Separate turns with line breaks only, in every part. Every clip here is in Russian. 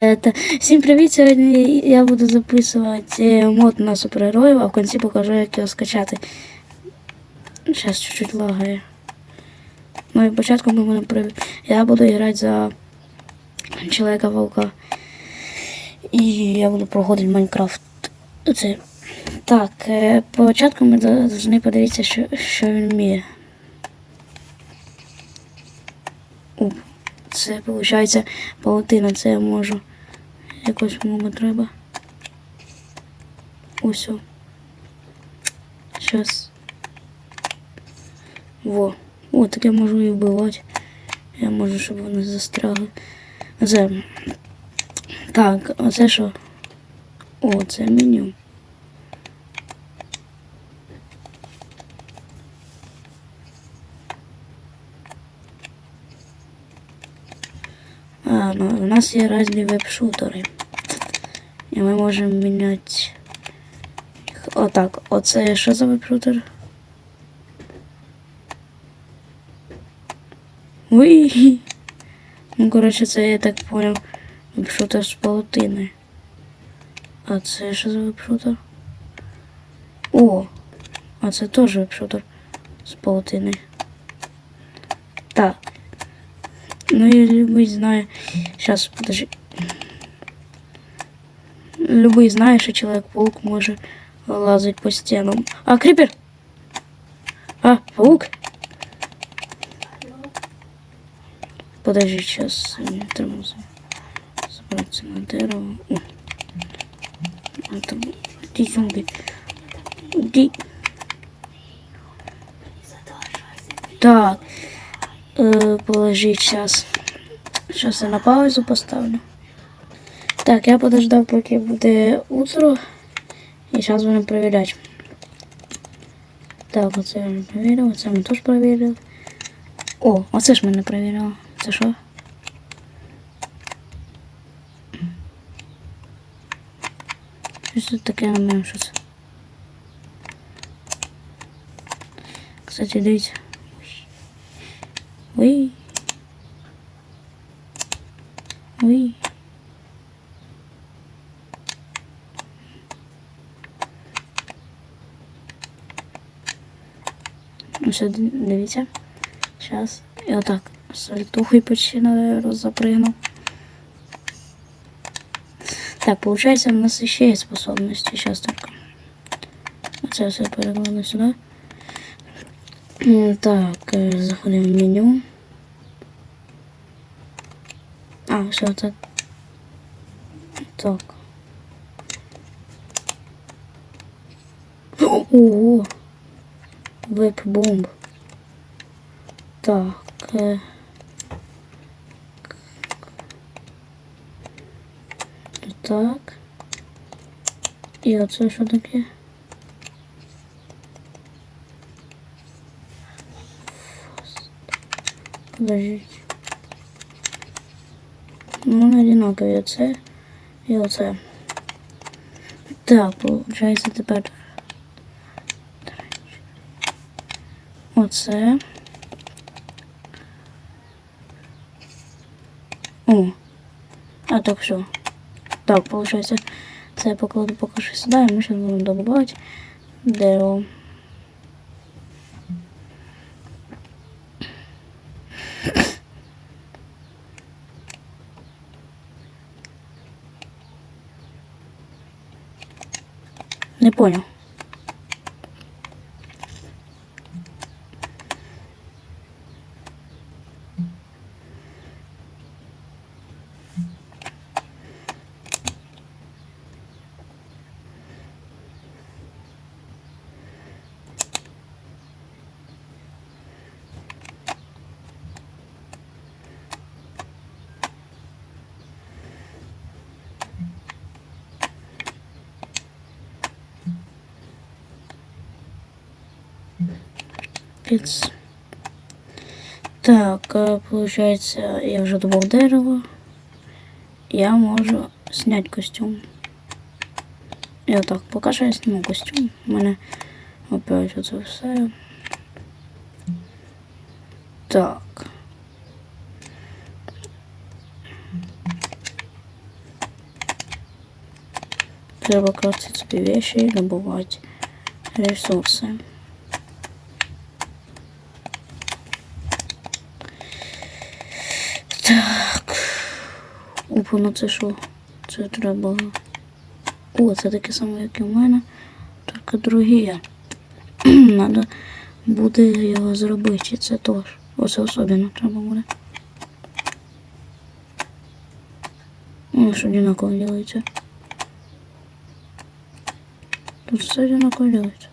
Это... Всім привіт! Сьогодні я буду записувати е, мод на супергероїв, а в кінці покажу, як його скачати. Зараз чуть-чуть лагає. Ну і початку ми будемо при... Я буду грати за Чоловіка Волка. І я буду проходити Майнкрафт. Це. Так, е, початку ми повинні подивитися, що, що він вміє. О, Це виходить паутина, це я можу. Якось мому треба. Ось. Щас. Во. О, так я можу і вбивати. Я можу, щоб вони застрягли. Це. Так, а це що? О, це меню. А, ну, у нас є різні веб-шутери. І ми можемо міняти. Отак. Оце що за веб-шутер? Уй. Ну, коротше, це я так поняв. Веб-шутер з паутини. А це що за веб-шутер? О! А це теж веб-шутер з паутини. Так. Ну и любой знает. Сейчас, подожди. Любой знает, что Человек-паук может лазать по стенам. А, крипер! А, паук! Подожди, сейчас треба забраться на дерево. О. Это... Иди, зомби. Иди. Так. Е, положить сейчас. Сейчас я на паузу поставлю. Так, я подождав, поки буде утро. І зараз будемо перевіряти. Так, оце я вже перевірив, оце ми теж перевірили. О, оце ж ми не перевірили. Це що? Щось тут таке не що це. Кстати, дивіться. Ой. Ой. Ну все, дивіться. Сейчас. І отак. Сальтухою починаю розапригну. Так, получается, у нас еще есть способности. Сейчас только. Оце все перекладу сюда. Так, заходимо в меню. А, все так. Так. Ого. Веб-бомб. Так. Е. Так. І оце що таке? Подождите. Ну, вони одинакові оце і оце. Так, получається тепер. Оце. О. А так все. Так, получается, це я покладу поки що сюди, і ми зараз будемо добувати дерево. Не понял. Пиц. Так, э, получается, я уже добыл дерево. Я можу снять костюм. Я так, поки що я зніму костюм. У мене опять оце все. Так. Треба крафтить собі вещи и добывать ресурсы. Опа, ну це що? Це треба. О, це таке саме, як і в мене. Тільки другі. Надо буде його зробити. Це теж. Оце особливо треба буде. Ну, що одинаково делається. Тут все одинаково делається.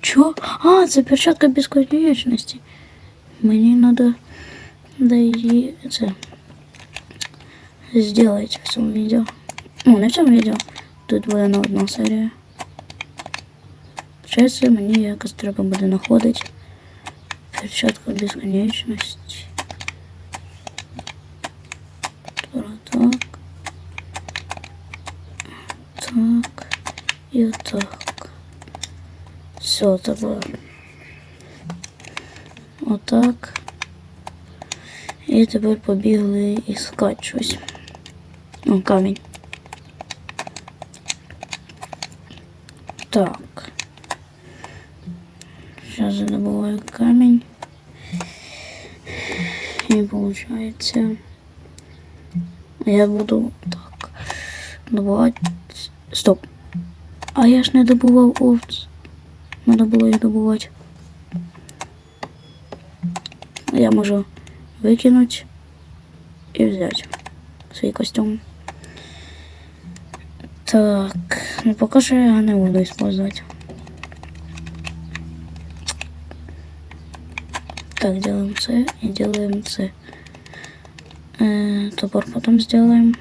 Чё? А, це перчатка безконечности. Мені надо да и это сделать в цьому відео. Ну, не в цьому відео. Тут буде на одна серія. Зараз мені якось треба буде знаходити перчатку безконечності. Тора так. Так. І отак. Все, тепер. Отак. І тепер побігли іскати щось. Ну, камінь. Так. Сейчас я добываю камень. И получается я буду так добывать. Стоп. А я ж не добывал овц. Надо было их добывать. Я можу выкинуть и взять свой костюм. Так, ну пока что я не буду использовать. Так, делаем С и делаем С. Э, топор потом сделаем.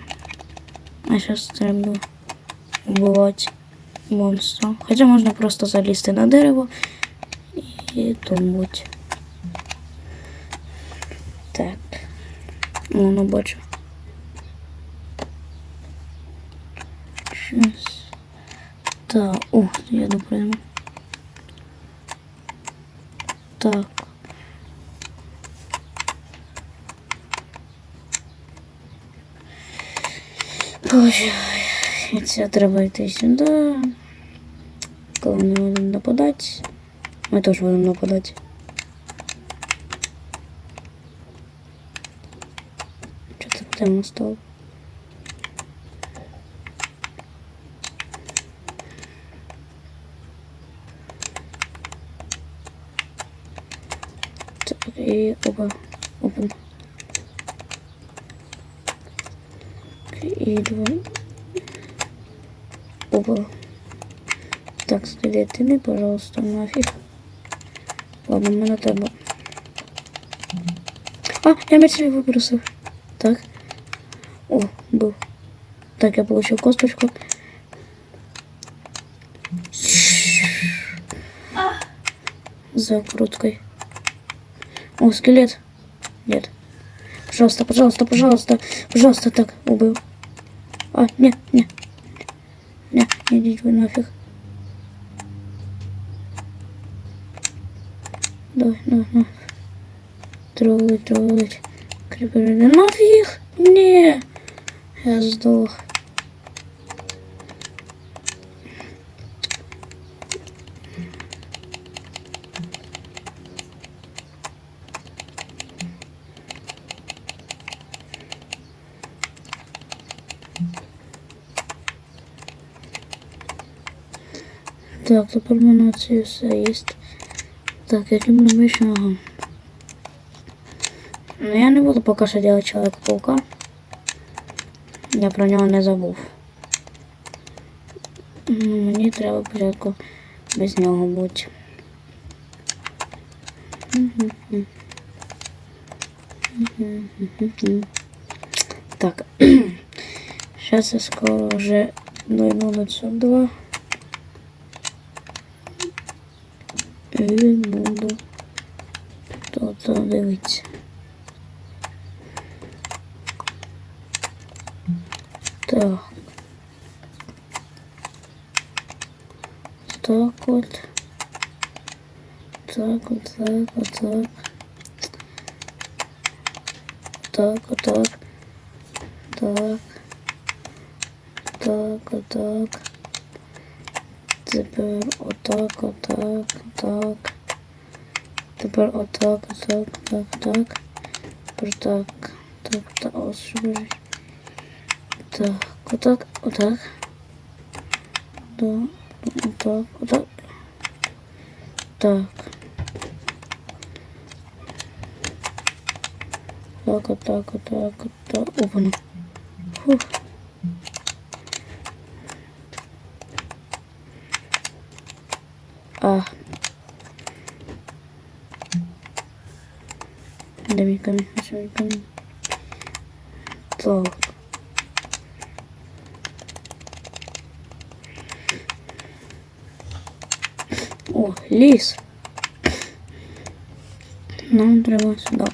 А сейчас треба убивать монстра. Хотя можно просто залезть на дерево и тумбуть. Так. Ну, ну бачу. Щас. Так, ух, я допрыгну. Так. І це треба йти сюди. Коли ми будемо нападати. Ми теж будемо нападати. Темно стало? Так, і опа, опа. И два. Опа. Так, скелетины, пожалуйста, нафиг. Ладно, мене треба. А, я мертвый выбросил. Так. О, был. Так, я получил косточку. Закруткой. О, скелет. Нет. Пожалуйста, пожалуйста, пожалуйста. Пожалуйста, так, убил. А, не, не. Не, идите вы нафиг. Давай, давай, давай. Трогать, трогать. Крипер, нафиг. Не. Я сдох. Так, тепер в мене все є. Так, я люблю мишного. Ну я не буду поки що делать Человека-паука. Я про нього не забув. Ну, мені треба спочатку без нього бути. Так. Сейчас я скоро вже дойду до сюди. І буду тут дивитися. Так. Так от. Так от, так от, так. Так от, так. Так. отак. Тепер отак, отак, отак. Тепер отак, отак, отак, отак. Тепер так. Так, так, ось що біжить. Так, отак, отак. Да, отак, отак. Так. Так, отак, отак, отак. Опана. Фух. А. Де мій камінь? А що мій камінь? Так. ліс. Нам треба сюди.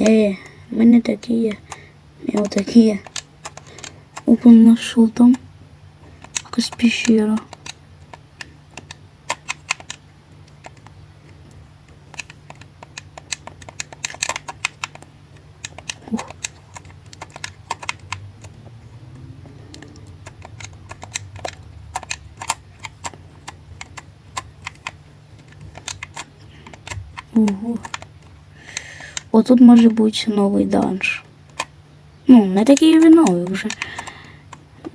Е, в мене такі є. І отакі є. Опа, нашов там. Якась пещера. Отут може бути новий данж. Ну, не такий він новий вже.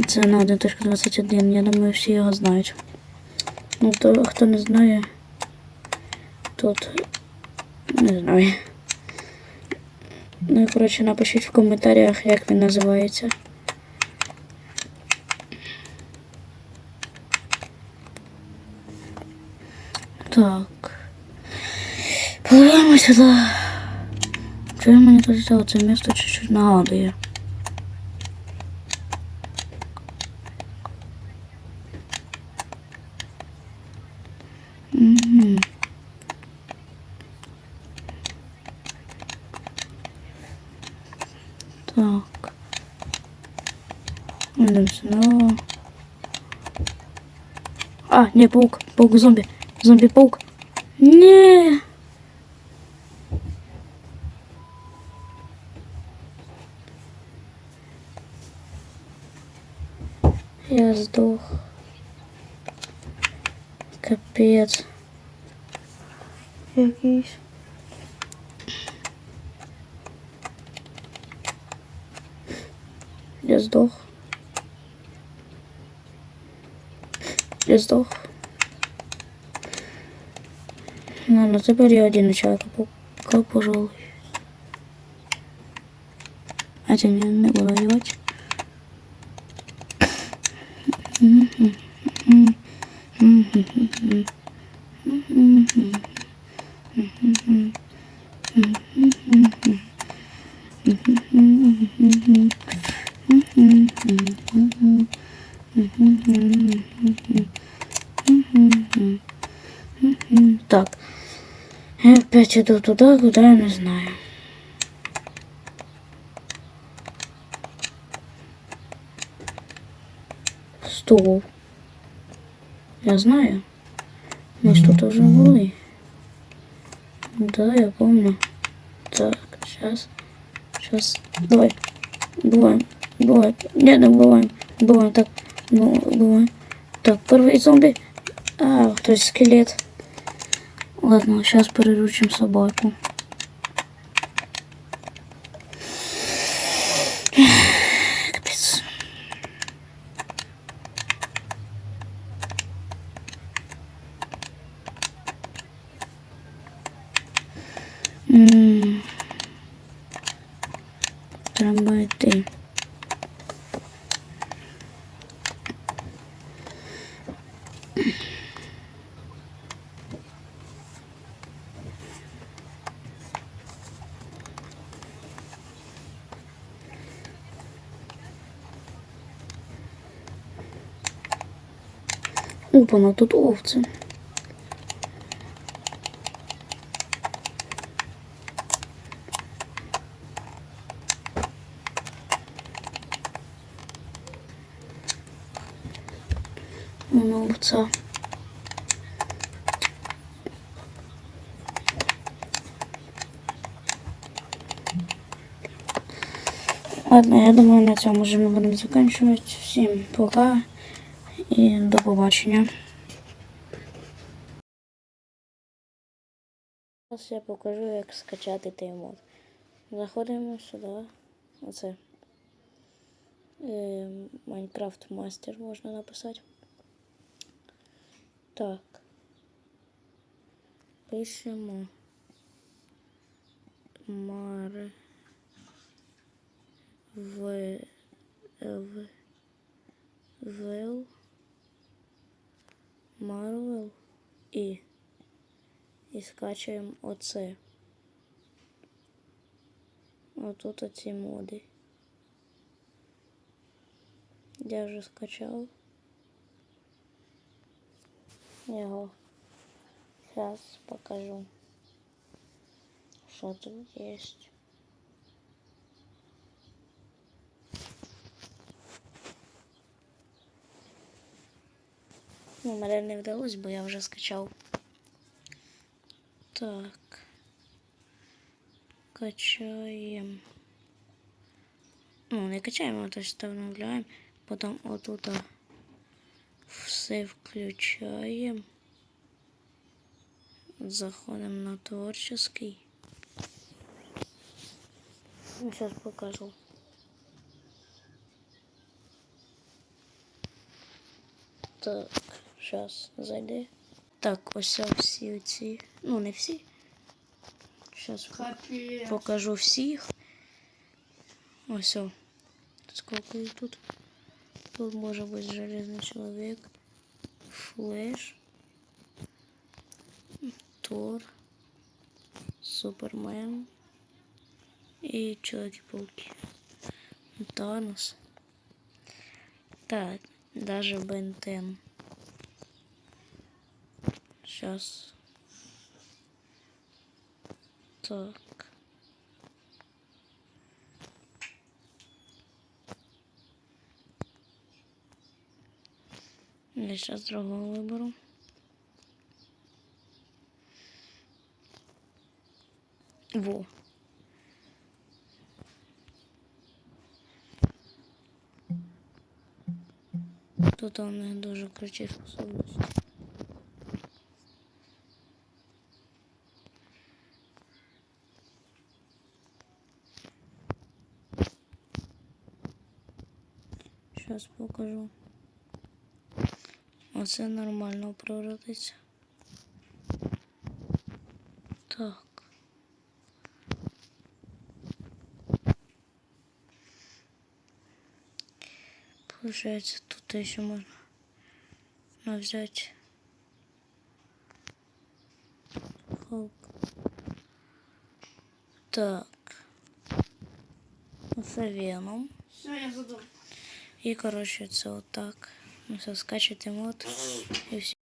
Це на 1.21, я думаю, всі його знають. Ну, то хто не знає, тут не знаю. Ну і коротше напишіть в коментарях, як він називається. Так. Пливемо сюди. Чого мені тут це це місто чуть-чуть нагадує? Угу. Так. Идем сюда. А, не, паук. Паук зомби. Зомби-паук. Не. Капец. Якийсь. Я сдох. Я сдох. Ладно, теперь я один человек, пока, пожалуй. А меня не буду воевать. Опять иду туда, куда я не знаю. Стол. Я знаю. Мы тут уже были. Да, я помню. Так, сейчас. Сейчас. Давай. Бываем. Бываем. Не, не бываем. Бываем. Так. Ну, бываем. Так, первый зомби. А, то есть скелет. Ладно, сейчас приручим собаку. Капец. М. Треба йти. Опана, тут овці. Ну, це. Ладно, я думаю, на цьому вже ми будемо закінчувати. Всім пока І до побачення. Зараз я покажу, як скачати той мод. Заходимо сюди. Оце. Е, Майнкрафт мастер можна написати. Так. Пишемо. Мар. В. В. Вел. Марвел. І. І скачуємо оце. Отут оці моди. Я вже скачав. Його. Сейчас покажу. Что тут есть. Ну, мене не вдалося, бо я вже скачав. Так. Качаємо. Ну, не качаємо, а то що вставляємо. Потім отут все включаємо. Заходимо на творческий. Ну, сейчас покажу. Так, сейчас зайди. Так, ось всі ці. Ну, не всі. Сейчас
Капец.
покажу всіх. Ось. Сколько їх тут? Тут може бути Железний чоловік. Флеш. Тор. Супермен. І Человеки-пауки. Танос. Так, даже Бентен. Сейчас. Так. Я сейчас другого выберу. Во. Тут у них дуже круті способності. Сейчас покажу. Оце нормально прородиться. Так. Получается, тут еще можно взять Халк. Так. Це Веном.
Все, я задумал.
І, коротше, це отак. Ну, все, скачуйте мод і все.